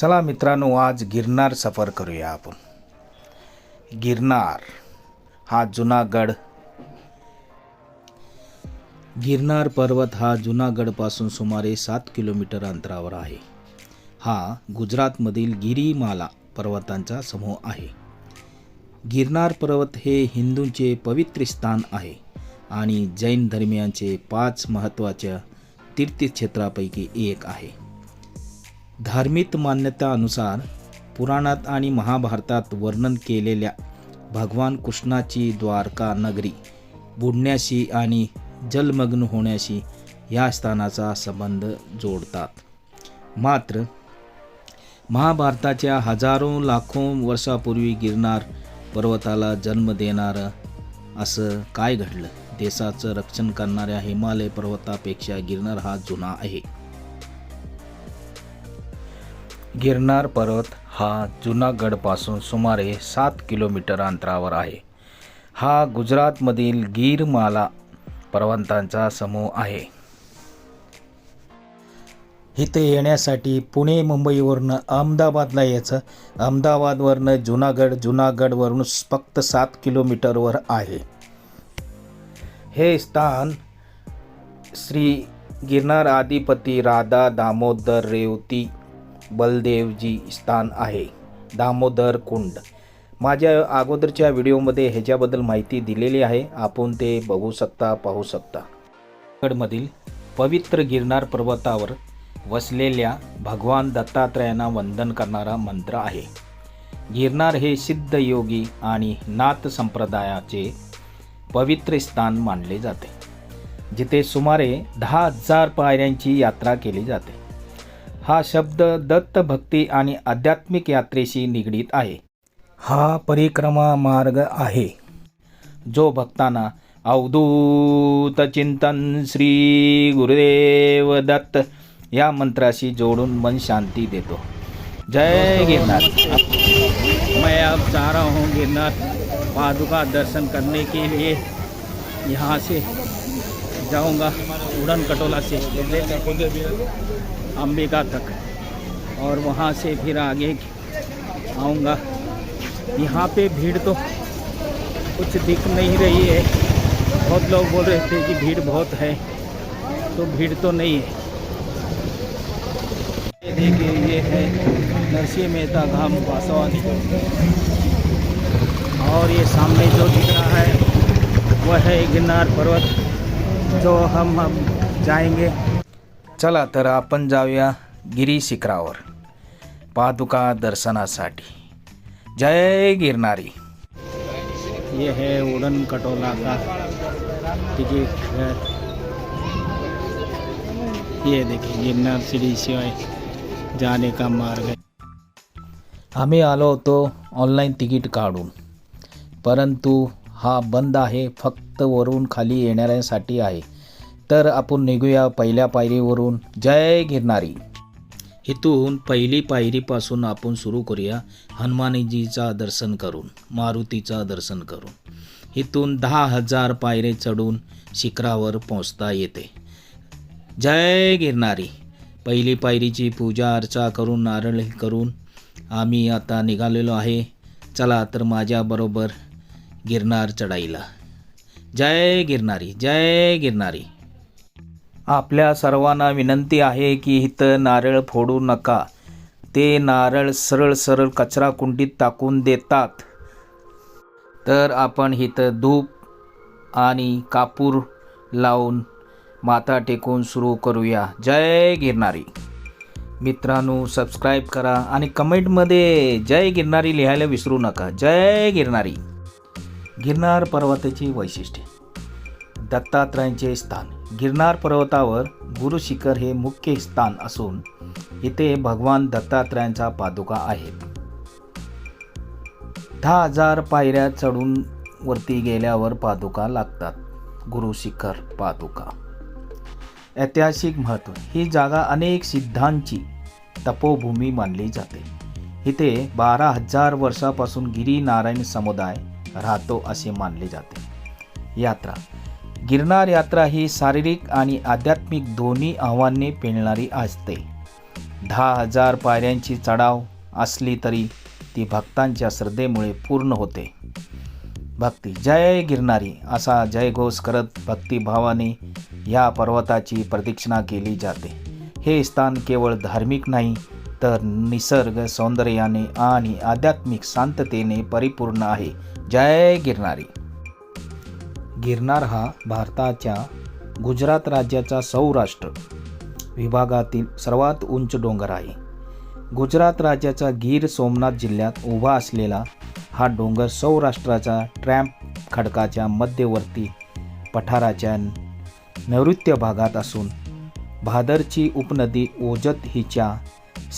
चला मित्रांनो आज गिरनार सफर करूया आपण. गिरनार हा जुनागड. गिरनार पर्वत हा जुनागडपासून सुमारे सात किलोमीटर अंतरावर आहे. हा गुजरातमधील गिरीमाला पर्वतांचा समूह आहे. गिरनार पर्वत हे हिंदूंचे पवित्र स्थान आहे आणि जैन धर्मियांचे पाच महत्त्वाच्या तीर्थक्षेत्रापैकी एक आहे. धार्मिक मान्यतानुसार पुराणात आणि महाभारतात वर्णन केलेल्या भगवान कृष्णाची द्वारका नगरी बुडण्याशी आणि जलमग्न होण्याशी या स्थानाचा संबंध जोडतात. मात्र महाभारताच्या हजारो लाखो वर्षापूर्वी गिरनार पर्वताला जन्म देणारं असं काय घडलं? देशाचं रक्षण करणाऱ्या हिमालय पर्वतापेक्षा गिरनार हा जुना आहे. गिरनार पर्वत हा जुनागडपासून सुमारे सात किलोमीटर अंतरावर आहे. हा गुजरातमधील गिरमाला पर्वतांचा समूह आहे. इथे येण्यासाठी पुणे मुंबईवरनं अहमदाबादला यायचं. अहमदाबादवरनं जुनागड जुनागडवरून फक्त सात किलोमीटरवर आहे. हे स्थान श्री गिरनार आदिपती राधा दामोदर रेवती बलदेवजी स्थान आहे. दामोदर कुंड. माझ्या अगोदरच्या व्हिडिओमध्ये ह्याच्याबद्दल माहिती दिलेली आहे. आपण ते बघू शकता पाहू शकता. गडमधील पवित्र गिरनार पर्वतावर वसलेल्या भगवान दत्तात्रयांना वंदन करणारा मंत्र आहे. गिरनार हे सिद्ध योगी आणि नाथ संप्रदायाचे पवित्र स्थान मानले जाते जिथे सुमारे दहा हजार पायऱ्यांची यात्रा केली जाते. हा शब्द दत्त भक्ती आणि आध्यात्मिक यात्रेशी निगडीत आहे. हा परिक्रमा मार्ग आहे. जो भक्तांना अवधूत चिंतन श्री गुरुदेव दत्त या मंत्राशी जोडून मन शांती देतो. जय गिरनार. मैं अब जा रहा हूँ गिरनार पादुका दर्शन करने के लिए। यहाँ से जाऊँगा उड़न कटोला से। अंबिका तक। और वहाँ से फिर आगे आऊँगा। यहाँ पे भीड़ तो कुछ दिख नहीं रही है। बहुत लोग बोल रहे थे कि भीड़ बहुत है तो भीड़ तो नहीं है। ये देखिए, ये है नरसिंह मेहता धाम बासवानी और ये सामने जो दिख रहा है, वह है गिरनार पर्वत, जो हम अब जाएँगे। चला तर आपण जाऊया गिरी शिखरावर. पादुका दर्शनासाठी. जय गिरनारी. ये है उड़न कटोला का टिकट है। ये देखिए गिरनार सीढ़ी से जाने का मार्ग है। आम्ही आलो होतो ऑनलाईन तिकीट काढून. परंतु हा बंद आहे फक्त वरून खाली येणाऱ्यांसाठी आहे. तर आपण निघूया पहिल्या पायरीवरून. जय गिरनारी. इथून पहिली पायरीपासून आपण सुरू करूया हनुमानजीचा दर्शन करून मारुतीचा दर्शन करून. इथून दहा हजार पायरे चढून शिखरावर पोचता येते. जय गिरनारी. पहिली पायरीची पूजा अर्चा करून नारळ करून आम्ही आता निघालेलो आहे. चला तर माझ्याबरोबर गिरनार चढाईला जय गिरनारी जय गिरनारी. आपल्या सर्वांना विनंती आहे की इथं नारळ फोडू नका. ते नारळ सरळ सरळ कचरा कुंडीत टाकून देतात. तर आपण इथं धूप आणि कापूर लावून माथा टेकून सुरू करूया. जय गिरनारी. मित्रांनो सबस्क्राईब करा आणि कमेंटमध्ये जय गिरनारी लिहायला विसरू नका. जय गिरनारी. गिरनार पर्वताची वैशिष्ट्ये. दत्तात्रयांचे स्थान. गिरनार पर्वतावर गुरुशिखर हे मुख्य स्थान असून इथे भगवान दत्तात्रयांचा पादुका आहेत. दहा हजार पायऱ्या चढून वरती गेल्यावर पादुका लागतात. गुरुशिखर पादुका. ऐतिहासिक महत्त्व. ही जागा अनेक सिद्धांची तपोभूमी मानली जाते. इथे बारा हजार वर्षापासून गिरीनारायण समुदाय राहतो असे मानले जाते. यात्रा. गिरनार यात्रा ही शारीरिक आणि आध्यात्मिक दोन्ही आव्हाने पेलणारी असते. दहा हजार पायऱ्यांची चढाव असली तरी ती भक्तांच्या श्रद्धेमुळे पूर्ण होते. भक्ती जय गिरणारी असा जयघोष करत भक्तिभावाने या पर्वताची प्रदक्षिणा केली जाते. हे स्थान केवळ धार्मिक नाही तर निसर्ग सौंदर्याने आणि आध्यात्मिक शांततेने परिपूर्ण आहे. जय गिरणारी गिरनार हा भारताच्या गुजरात राज्याचा सौराष्ट्र विभागातील सर्वात उंच डोंगर आहे. गुजरात राज्याचा गीर सोमनाथ जिल्ह्यात उभा असलेला हा डोंगर सौराष्ट्राचा ट्रॅम्प खडकाच्या मध्यवर्ती पठाराच्या नैऋत्य भागात असून भादरची उपनदी ओजत हिच्या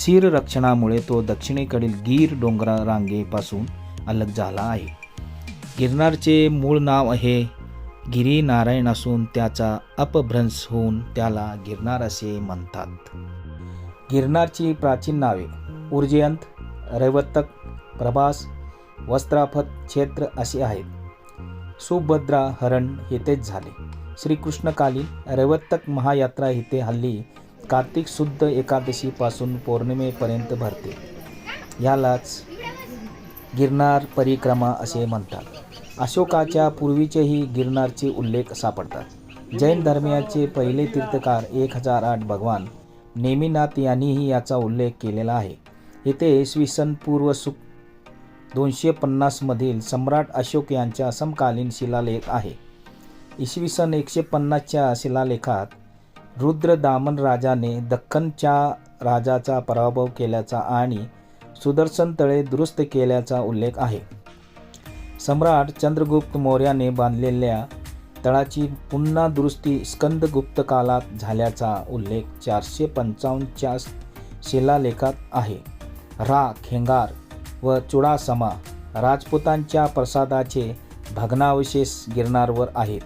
रक्षणामुळे तो दक्षिणेकडील गीर डोंगरा रांगेपासून अलग झाला आहे. गिरनारचे मूळ नाव हे गिरीनारायण असून त्याचा अपभ्रंश होऊन त्याला गिरनार असे म्हणतात. गिरनारची प्राचीन नावे उर्जयंत रैवतक प्रभास वस्त्राफत क्षेत्र असे आहेत. सुभद्रा हरण येथेच झाले. श्रीकृष्णकालीन रैवतक महायात्रा इथे हल्ली कार्तिक शुद्ध एकादशीपासून पौर्णिमेपर्यंत भरते. यालाच गिरनार परिक्रमा असे म्हणतात. अशोकाच्या पूर्वीचेही गिरनारचे उल्लेख सापडतात. जैन धर्मियाचे पहिले तीर्थकार एक हजार आठ भगवान नेमिनाथ यांनीही याचा उल्लेख केलेला आहे. येथे इसवी सन पूर्व सु दोनशे पन्नासमधील सम्राट अशोक यांच्या समकालीन शिलालेख आहे. इसवी सन एकशे पन्नासच्या शिलालेखात रुद्र दामन राजाने दख्खनच्या राजाचा पराभव केल्याचा आणि सुदर्शन तळे दुरुस्त केल्याचा उल्लेख आहे. सम्राट चंद्रगुप्त मौर्याने बांधलेल्या तळाची पुन्हा दुरुस्ती स्कंदगुप्त कालात झाल्याचा उल्लेख चारशे पंचावन्नच्या शिलालेखात आहे. रा खेंगार व चुडासमा राजपुतांच्या प्रसादाचे भग्नावशेष गिरनारवर आहेत.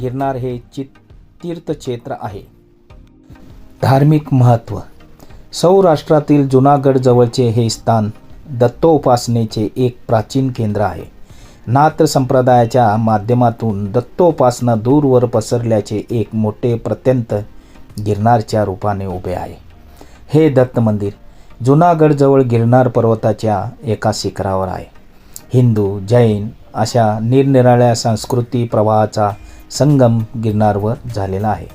गिरनार हे चित तीर्थक्षेत्र आहे. धार्मिक महत्त्व. सौराष्ट्रातील जुनागडजवळचे हे स्थान दत्तोपासनेचे एक प्राचीन केंद्र आहे. नात्र संप्रदायाच्या माध्यमातून दत्तोपासना दूरवर पसरल्याचे एक मोठे प्रत्यंत गिरनारच्या रूपाने उभे आहे. हे दत्त मंदिर जुनागडजवळ गिरनार पर्वताच्या एका शिखरावर आहे. हिंदू जैन अशा निरनिराळ्या संस्कृती प्रवाहाचा संगम गिरनारवर झालेला आहे.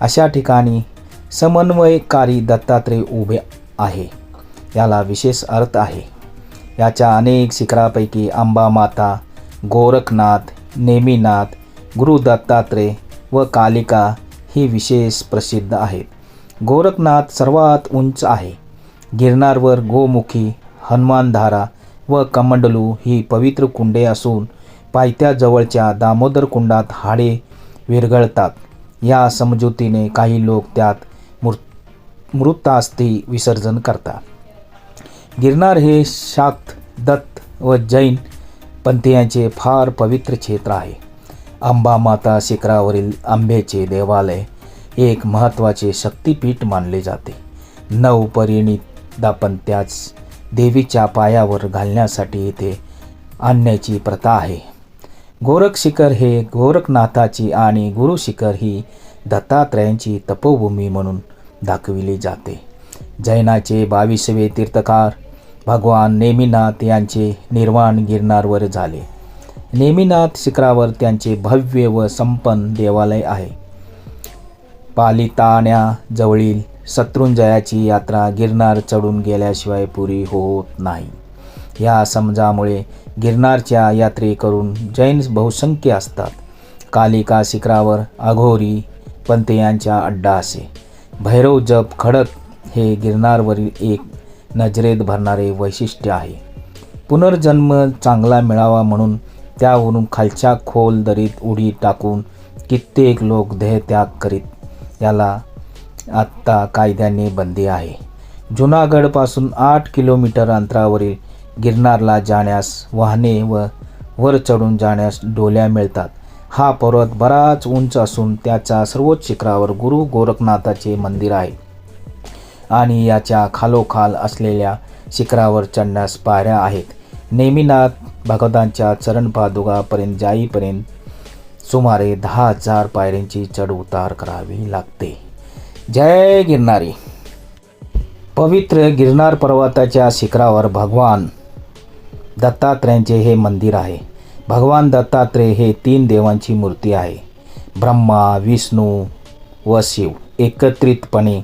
अशा ठिकाणी समन्वयकारी दत्तात्रय उभे आहे. याला विशेष अर्थ आहे. याच्या अनेक शिखरापैकी अंबामाता गोरखनाथ नेमिनाथ गुरु दत्तात्रय व कालिका ही विशेष प्रसिद्ध आहेत. गोरखनाथ सर्वात उंच आहे. गिरनारवर गोमुखी हनुमानधारा व कमंडलू ही पवित्र कुंडे असून पायथ्याजवळच्या दामोदर कुंडात हाडे विरघळतात. या समजुतीने काही लोक त्यात मृ मृतास्थी विसर्जन करतात. गिरनार हे शाक्त दत्त व जैन पंथीयांचे फार पवित्र क्षेत्र आहे. अंबा माता शिखरावरील आंब्याचे देवालय एक महत्त्वाचे शक्तिपीठ मानले जाते. नऊ परिणित दापत्याच देवीच्या पायावर घालण्यासाठी येथे आणण्याची प्रथा आहे. गोरख शिखर हे गोरखनाथाची आणि गुरु शिखर ही दत्तात्रयांची तपोभूमी म्हणून दाखविली जाते. जैनाचे बावीसवे तीर्थकार भगवान नेमिनाथ यांचे निर्वाण गिरनारवर झाले. नेमिनाथ शिखरावर त्यांचे भव्य व संपन्न देवालय आहे. पालिताण्याजवळील शत्रुंजयाची यात्रा गिरनार चढून गेल्याशिवाय पुरी होत नाही. या समजामुळे गिरनारच्या यात्रेकरून जैन बहुसंख्य असतात. कालिका शिखरावर अघोरी पंत अड्डा असे. भैरव जप खडक हे गिरनारवरील एक नजरेत भरणारे वैशिष्ट्य आहे. पुनर्जन्म चांगला मिळावा म्हणून त्यावरून खालच्या खोल दरीत उडी टाकून कित्येक लोक देहत्याग करीत. याला आत्ता कायद्याने बंदी आहे. जुनागडपासून आठ किलोमीटर अंतरावरील गिरनारला जाण्यास वाहने व वर चढून जाण्यास डोल्या मिळतात. हा पर्वत बराच उंच असून त्याच्या सर्वोच्च शिखरावर गुरु गोरखनाथाचे मंदिर आहे. आणि याच्या खालोखाल असलेल्या शिखरावर चढण्यास पायऱ्या आहेत. नेमिनाथ भगवतांच्या चरणपादुकापर्यंत जाईपर्यंत सुमारे दहा हजार पायऱ्यांची चढ उतार करावी लागते. जय गिरनारी. पवित्र गिरनार पर्वताच्या शिखरावर भगवान दत्तात्रयांचे हे मंदिर आहे. भगवान दत्तात्रेय हे तीन देवांची मूर्ती आहे. ब्रह्मा विष्णू व शिव एकत्रितपणे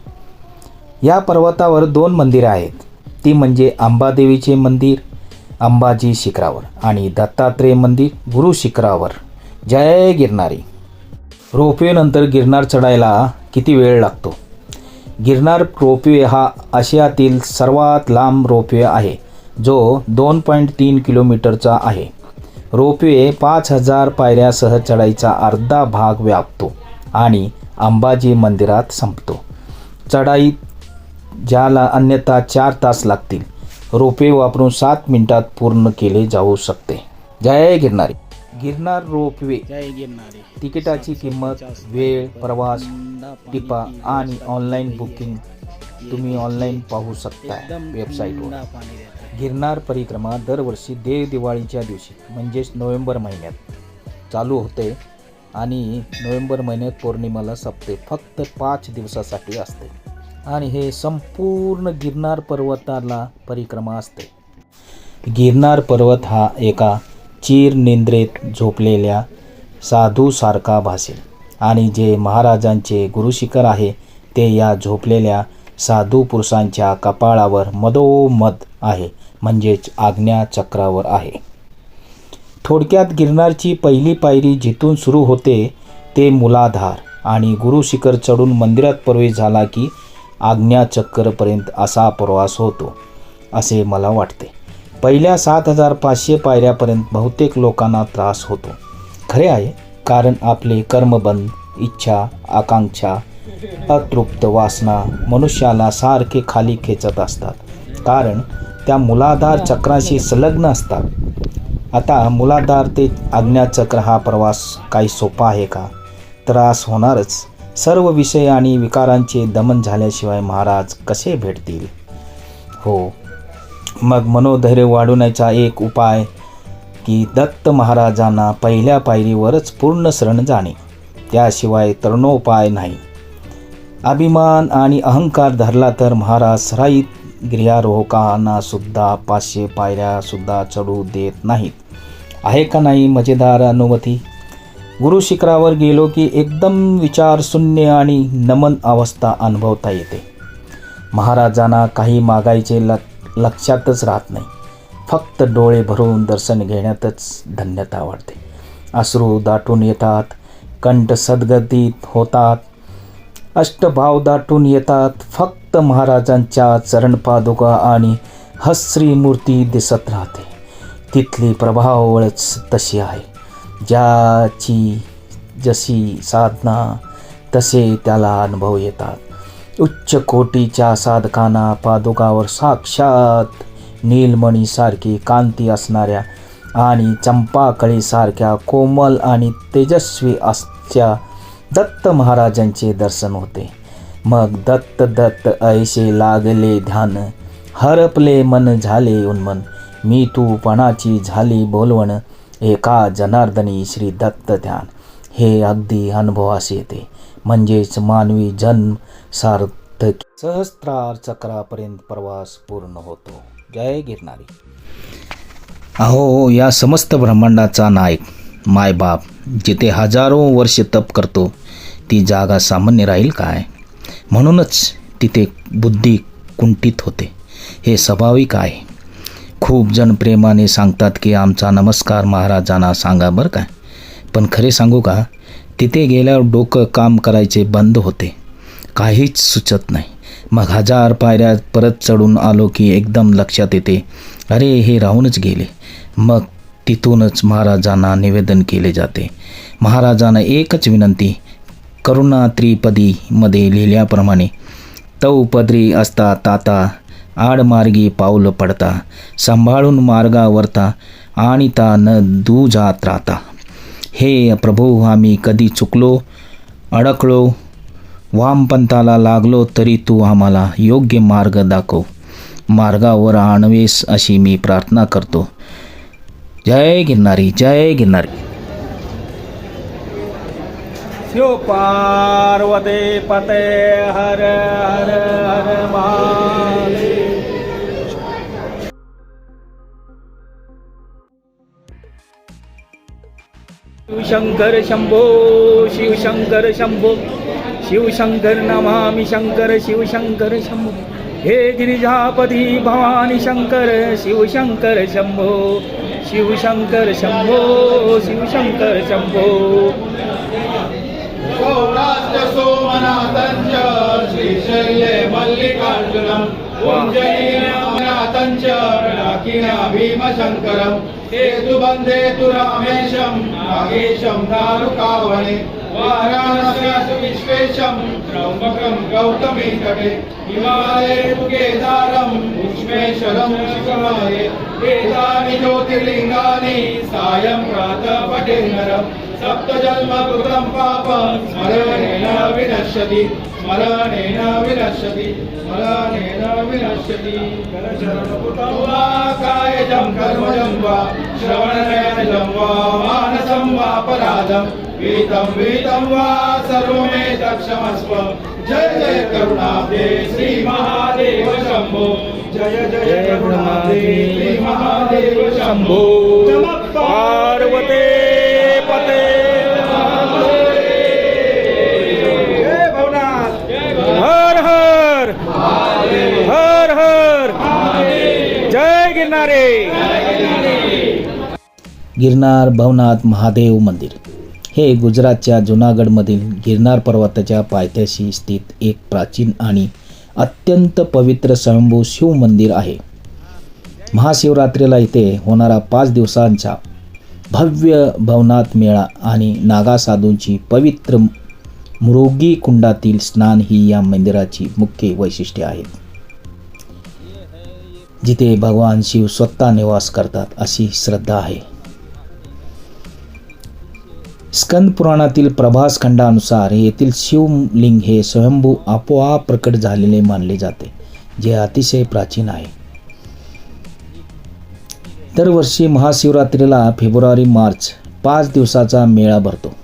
या पर्वतावर दोन मंदिरं आहेत. ती म्हणजे अंबादेवीचे मंदिर अंबाजी शिखरावर आणि दत्तात्रेय मंदिर गुरु शिखरावर. जय गिरनारी. रोपवेनंतर गिरनार चढायला किती वेळ लागतो? गिरनार रोपवे हा आशियातील सर्वात लांब रोपवे आहे जो दोन पॉईंट तीन किलोमीटरचा आहे. रोपवे पाच हजार पायऱ्यासह चढाईचा अर्धा भाग व्यापतो आणि अंबाजी मंदिरात संपतो. चढाईत ज्याला अन्यथा चार तास लागतील. रोपवे वापरून सात मिनिटात पूर्ण केले जाऊ शकते. जय गिरनारी. गिरनार रोपवे. तिकिटाची किंमत वेळ प्रवास टिपा आणि ऑनलाईन बुकिंग तुम्ही ऑनलाईन पाहू शकता वेबसाईटवर. गिरनार परिक्रमा दरवर्षी देव दिवाळीच्या दिवशी म्हणजेच नोव्हेंबर महिन्यात चालू होते आणि नोव्हेंबर महिन्यात पौर्णिमाला संपते फक्त पाच दिवसासाठी असते. आणि हे संपूर्ण गिरनार पर्वताला परिक्रमा असते. गिरनार पर्वत हा एका चिरनिंद्रेत झोपलेल्या साधूसारखा भासेल आणि जे महाराजांचे गुरुशिखर आहे ते या झोपलेल्या साधू पुरुषांच्या कपाळावर मधोमध आहे म्हणजेच आज्ञाचक्रावर आहे. थोडक्यात गिरनारची पहिली पायरी जिथून सुरू होते ते मुलाधार आणि गुरुशिखर चढून मंदिरात प्रवेश झाला की आज्ञाचक्रपर्यंत असा प्रवास होतो असे मला वाटते. पहिल्या सात हजार पाचशे पायऱ्यापर्यंत बहुतेक लोकांना त्रास होतो. खरे आहे कारण आपले कर्मबंध इच्छा आकांक्षा अतृप्त वासना मनुष्याला सारखे खाली खेचत असतात. कारण त्या मुलाधार चक्राशी संलग्न असतात. आता मुलाधार ते आज्ञाचक्र हा प्रवास काही सोपा आहे का? त्रास होणारच. सर्व विषय आणि विकारांचे दमन झाल्याशिवाय महाराज कसे भेटतील? हो. मग मनोधैर्य वाढवण्याचा एक उपाय की दत्त महाराजांना पहिल्या पायरीवरच पूर्ण शरण जाणे. त्याशिवाय तरणोपाय नाही. अभिमान आणि अहंकार धरला तर महाराज सराईत गिर्यारोहकांना सुद्धा पाचशे पायऱ्यासुद्धा चढू देत नाहीत. आहे का नाही मजेदार अनुमती? गुरु शिखरावर गेलो की एकदम विचार शून्य आणि नमन अवस्था अनुभवता येते. महाराजांना काही मागायचे ल लक्षातच राहत नाही. फक्त डोळे भरून दर्शन घेण्यातच धन्यता वाटते अश्रू दाटून येतात कंठ सद्गतीत होतात. अष्टभाव दाटून येतात फक्त महाराजांच्या चरणपादुका आणि हस्री मूर्ती दिसत राहते. तिथली प्रभावळच तशी आहे. ज्याची जशी साधना तसे त्याला अनुभव येतात. उच्च कोटीच्या साधकांना पादुकावर साक्षात नीलमणीसारखी कांती असणाऱ्या आणि चंपाकळीसारख्या कोमल आणि तेजस्वी असच्या दत्त महाराजांचे दर्शन होते. मग दत्त दत्त ऐसे लागले ध्यान हरपले मन झाले उन्मन. मी तू पणाची झाली बोलवण. एका जनार्दनी श्री दत्त ध्यान. हे अगदी अनुभवास येते. म्हणजेच मानवी जन्म सार्थक. सहस्त्रार चक्रापर्यंत प्रवास पूर्ण होतो. जय गिरणारी अहो या समस्त ब्रह्मांडाचा नायक मायबाप जिथे हजारो वर्ष तप करतो ती जागा सामान्य राहील काय? म्हणूनच तिथे बुद्धी कुंठित होते. हे स्वाभाविक आहे. खूप जण प्रेमाने सांगतात की आमचा नमस्कार महाराजांना सांगा बरं काय पण खरे सांगू का तिथे गेल्यावर डोकं काम करायचे बंद होते. काहीच सुचत नाही. मग हजार पायऱ्या परत चढून आलो की एकदम लक्षात येते अरे हे राहूनच गेले. मग तिथूनच महाराजांना निवेदन केले जाते. महाराजांना एकच विनंती करुणा त्रिपदीमध्ये लिहिल्याप्रमाणे तौ पदरी असता ताता आडमार्गी पाऊल पडता सांभाळून मार्गावरता आणि ता न दुजात राहता हे प्रभू आम्ही कधी चुकलो अडकलो वामपंथाला लागलो तरी तू आम्हाला योग्य मार्ग दाखव मार्गावर आणवेस अशी मी प्रार्थना करतो जय गिरनारी जय गिरनारी शिव पार्वते पते हर हर हर महादेव शिवशंकर शंभो शिवशंकर शंभो शिवशंकर नमामि शंकर शिवशंकर शंभो। हे गिरिजापती भवानी शंकर शिवशंकर शंभो शिवशंकर शंभो शिवशंकर शंभो। सोमनाथञ्च श्रीशैले मल्लिकार्जुनम् पिनाकिना भीमशङ्करम् हेतुबन्धे तु रामेशम् नागेशम् दारुकावणे నాగేశం నాలుకావనే వారాణస్యాసు విశ్వేశం త్రౌంబకం గౌతమే తటే హిమాలయే కేదారం విశ్వేశ్వరం శివమాయే ఏతాని జ్యోతిర్లింగాని సాయం ప్రాతః పఠేందరం సప్తజన్మ కృతం పాపం స్మరణేన వినశ్యతి స్మరణేన వినశ్యతి స్మరణేన వినశ్యతి. కాయజం కర్మజం వా శ్రవణనయనం వా श्रवणनयनजं वा मानसं वापराधं वीतं वीतं वा सर्वमे दक्षमस्व जय जय करुणाब्दे श्रीमहादेव शम्भो जय जय करुणाब्दे श्रीमहादेव शम्भो पार्वते पते। जय भवनाथ। हर हर। हर हर। जय गिरनारे। गिरनार भवनाथ महादेव मंदिर. हे गुजरातच्या जुनागडमधील गिरनार पर्वताच्या पायथ्याशी स्थित एक प्राचीन आणि अत्यंत पवित्र स्वयंभू शिव मंदिर आहे. महाशिवरात्रीला इथे होणारा पाच दिवसांचा भव्य भवनाथ मेळा आणि नागा साधूंची पवित्र मृगी कुंडातील स्नान ही या मंदिराची मुख्य वैशिष्ट्ये आहेत. जिथे भगवान शिव स्वतः निवास करतात अशी श्रद्धा आहे. स्कंद पुराणातील प्रभास खंडानुसार येथील शिवलिंग हे स्वयंभू आपोआप प्रकट झालेले मानले जाते जे अतिशय प्राचीन आहे. दरवर्षी महाशिवरात्रीला फेब्रुवारी मार्च पाच दिवसाचा मेळा भरतो.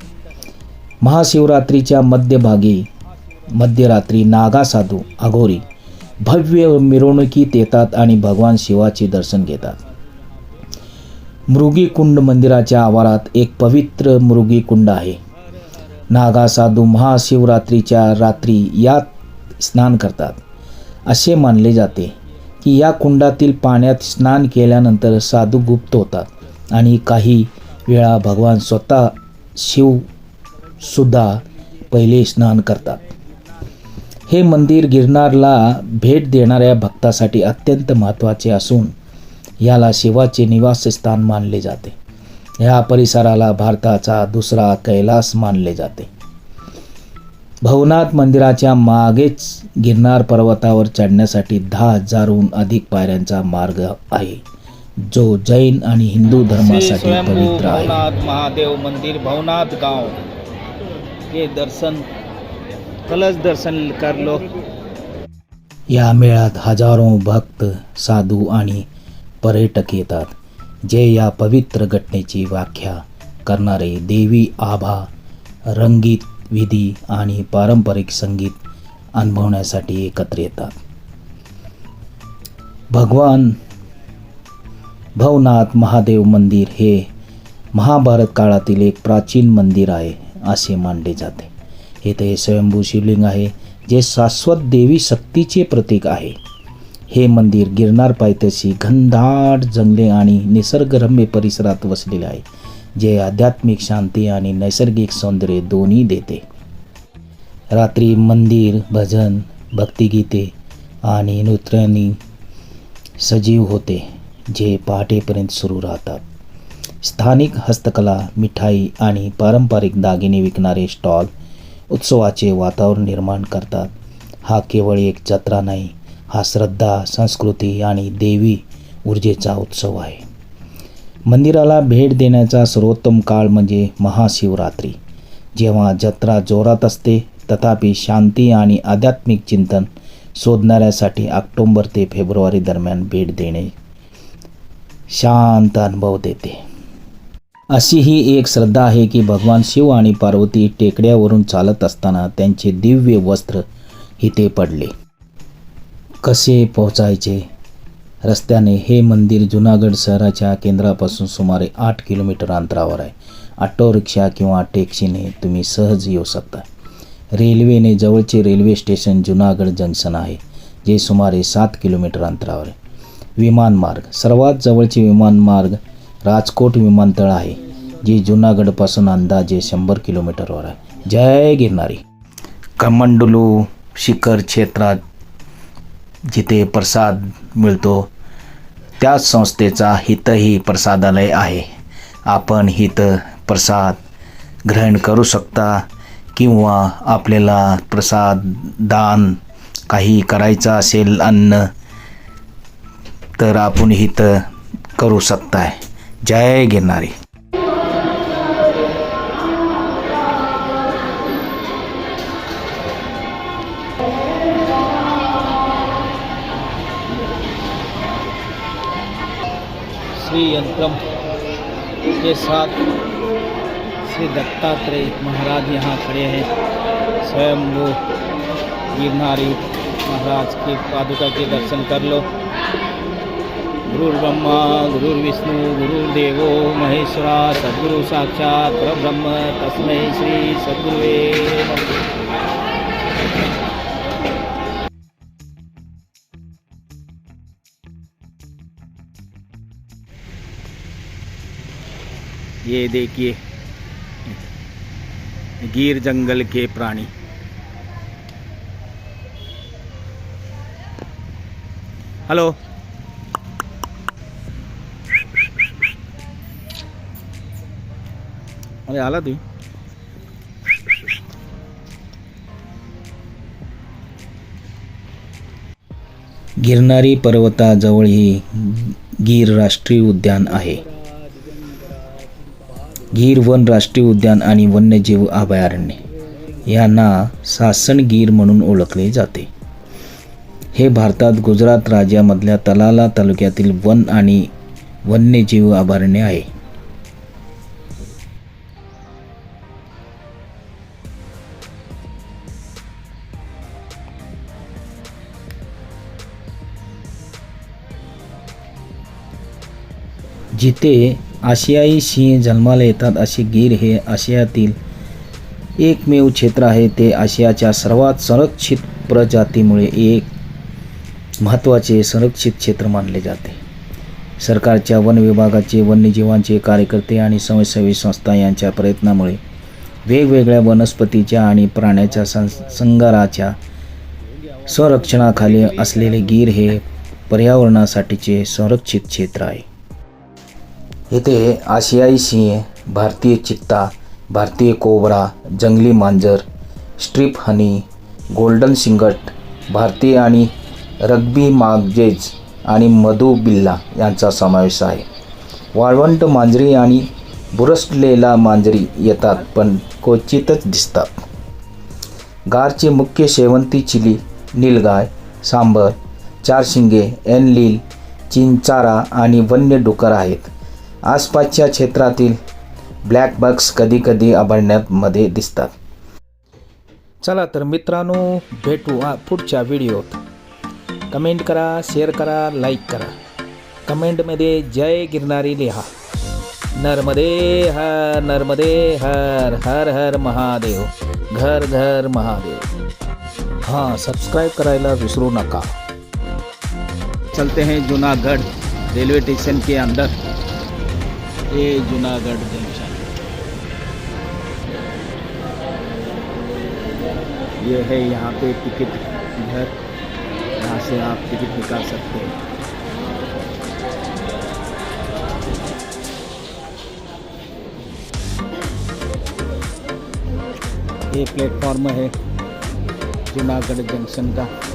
महाशिवरात्रीच्या मध्यभागी मध्यरात्री नागा साधू अघोरी भव्य मिरवणुकीत येतात आणि भगवान शिवाचे दर्शन घेतात. मृगीकुंड मंदिराच्या आवारात एक पवित्र मृगीकुंड आहे. नागा साधू महाशिवरात्रीच्या रात्री यात स्नान करतात. असे मानले जाते की या कुंडातील पाण्यात स्नान केल्यानंतर साधू गुप्त होतात आणि काही वेळा भगवान स्वतः शिवसुद्धा पहिले स्नान करतात. हे मंदिर गिरनारला भेट देणाऱ्या भक्तासाठी अत्यंत महत्त्वाचे असून याला शिवाचे निवासस्थान मानले जाते. या परिसराला भारताचा दुसरा कैलास मानले जाते. भवनाथ मंदिराच्या मागेच गिरनार पर्वतावर चढण्यासाठी दहा हजारहून अधिक पायऱ्यांचा मार्ग आहे जो जैन आणि हिंदू धर्मासाठी पवित्र आहे. महादेव मंदिर भवनाथ गांव. के दर्शन कलश दर्शन कर लो या मेळ्यात हजारो भक्त साधू आणि पर्यटक येतात. जे या पवित्र घटनेची व्याख्या करणारे देवी आभा रंगीत विधी आणि पारंपरिक संगीत अनुभवण्यासाठी एकत्र येतात. भगवान भवनाथ महादेव मंदिर हे महाभारत काळातील एक प्राचीन मंदिर आहे असे मानले जाते. येथे स्वयंभू शिवलिंग आहे जे शाश्वत देवी शक्तीचे प्रतीक आहे. हे मंदिर गिरनार पायथ्याशी घनदाट जंगले आणि निसर्गरम्य परिसरात वसलेले आहे जे आध्यात्मिक शांती आणि नैसर्गिक सौंदर्य दोन्ही देते. रात्री मंदिर भजन भक्तिगीते आणि नृत्यांनी सजीव होते जे पहाटेपर्यंत सुरू राहतात. स्थानिक हस्तकला मिठाई आणि पारंपरिक दागिने विकणारे स्टॉल उत्सवाचे वातावरण निर्माण करतात. हा केवळ एक जत्रा नाही हा श्रद्धा संस्कृती आणि देवी ऊर्जेचा उत्सव आहे. मंदिराला भेट देण्याचा सर्वोत्तम काळ म्हणजे महाशिवरात्री. जेव्हा जत्रा जोरात असते तथापि शांती आणि आध्यात्मिक चिंतन शोधणाऱ्यासाठी ऑक्टोंबर ते फेब्रुवारी दरम्यान भेट देणे शांत अनुभव देते. अशी ही एक श्रद्धा आहे की भगवान शिव आणि पार्वती टेकड्यावरून चालत असताना त्यांचे दिव्य वस्त्र इथे पडले. कसे पोहोचायचे? रस्त्याने हे मंदिर जुनागड शहराच्या केंद्रापासून सुमारे आठ किलोमीटर अंतरावर आहे. ऑटो रिक्षा किंवा टॅक्सीने तुम्ही सहज येऊ शकता. रेल्वेने जवळचे रेल्वे स्टेशन जुनागड जंक्शन आहे जे सुमारे सात किलोमीटर अंतरावर आहे. विमानमार्ग सर्वात जवळचे विमानमार्ग राजकोट विमानतळ आहे जे जुनागडपासून अंदाजे शंभर किलोमीटरवर आहे. जय गिरनारी! कमंडलू शिखर क्षेत्रात जिथे प्रसाद मिळतो त्याच संस्थेचा हितही प्रसादालय आहे. आपण हित प्रसाद ग्रहण करू शकता किंवा आपल्याला प्रसाद दान काही करायचं असेल अन्न तर आपण हित करू शकताय. जय घेणारी श्री यंत्रम के साथ श्री दत्तात्रेय महाराज यहाँ खड़े हैं। स्वयं वो गिरनारी महाराज की पादुका के दर्शन कर लो। गुरु ब्रह्मा गुरु विष्णु गुरु देवो, महेश्वरा, सद्गुरु साक्षात परब्रह्म। तस्मै श्री सद्गुरुवे ये देखिए गिर जंगल के प्राणी। हेलो। अरे आला तू? गिरनारी पर्वताजवळ ही गीर राष्ट्रीय उद्यान आहे. गीर वन राष्ट्रीय उद्यान आणि वन्यजीव अभयारण्य. यांना सासन गीर म्हणून ओळखले जाते. हे भारतात गुजरात राज्यामधल्या तलाला तालुक्यातील वन आणि वन्यजीव अभयारण्य आहे. जिथे आशियाई सिंह जन्माला येतात असे गीर हे आशियातील एकमेव क्षेत्र आहे. ते आशियाच्या सर्वात संरक्षित प्रजातीमुळे एक महत्त्वाचे संरक्षित क्षेत्र मानले जाते. सरकारच्या वन विभागाचे वन्यजीवांचे कार्यकर्ते आणि स्वयंसेवी संस्था यांच्या प्रयत्नामुळे वेगवेगळ्या वनस्पतीच्या आणि प्राण्याच्या सं संगाराच्या संरक्षणाखाली असलेले गीर हे पर्यावरणासाठीचे संरक्षित क्षेत्र आहे. येथे आशियाई सिंह भारतीय चित्ता भारतीय कोबरा जंगली मांजर स्ट्रीप हनी गोल्डन सिंगट भारतीय आणि रग्बी मागजेज आणि मधु बिल्ला यांचा समावेश आहे. वाळवंट मांजरी आणि बुरसलेला मांजरी येतात पण क्वचितच दिसतात. गारचे मुख्य शेवंती चिली नीलगाय सांबर चारशिंगे एनलील चिंचारा आणि वन्य डुकर आहेत. आसपासच्या क्षेत्रातील ब्लॅक बग्स कधीकधी अभयारण्यामध्ये दिसतात. चला तर मित्रांनो, भेटू पुढच्या व्हिडिओत. कमेंट करा, शेअर करा, लाईक करा. कमेंट कमेंटमध्ये जय गिरणारी लिहा. नर्मदे हर नर्मदे हर हर हर महादेव. घर घर महादेव. हाँ सबस्क्राईब करायला विसरू नका. चलते हैं जूनागढ़ रेलवे स्टेशन के अंदर. ये जूनागढ़ जंक्शन ये है यहाँ पे टिकट घर, यहाँ से आप टिकट निकाल सकते हैं। ये प्लेटफॉर्म है जूनागढ़ जंक्शन का।